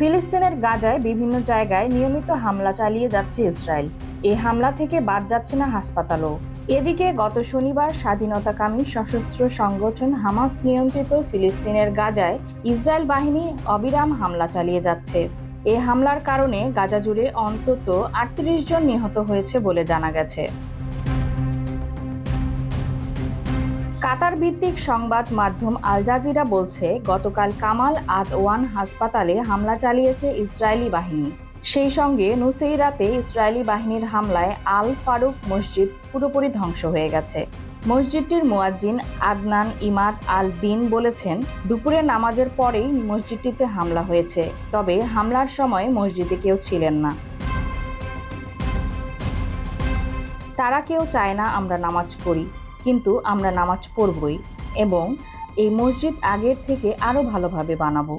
ফিলিস্তিনের গাজায় বিভিন্ন জায়গায় নিয়মিত হামলা চালিয়ে যাচ্ছে ইসরায়েল। এ হামলা থেকে বাদ যাচ্ছে না হাসপাতালও। এদিকে গত শনিবার স্বাধীনতাকামী সশস্ত্র সংগঠন হামাস নিয়ন্ত্রিত ফিলিস্তিনের গাজায় ইসরায়েল বাহিনী অবিরাম হামলা চালিয়ে যাচ্ছে। এ হামলার কারণে গাজা জুড়ে অন্তত আটত্রিশ জন নিহত হয়েছে বলে জানা গেছে। কাতার ভিত্তিক সংবাদ মাধ্যম আল জাজিরা বলছে, গতকাল কামাল আদ ওয়ান হাসপাতালে হামলা চালিয়েছে ইসরায়েলি বাহিনী। সেই সঙ্গে নুসেইরাতে ইসরায়েলি বাহিনীর হামলায় আল ফারুক মসজিদ পুরোপুরি ধ্বংস হয়ে গেছে। মসজিদটির মুয়াজ্জিন আদনান ইমাদ আল দিন বলেছেন, দুপুরে নামাজের পরেই মসজিদটিতে হামলা হয়েছে, তবে হামলার সময় মসজিদে কেউ ছিলেন না। তারা কেউ চায় না আমরা নামাজ পড়ি। কিন্তু আমরা নামাজ পড়বই এবং এই মসজিদ আগের থেকে আরও ভালোভাবে বানাবো।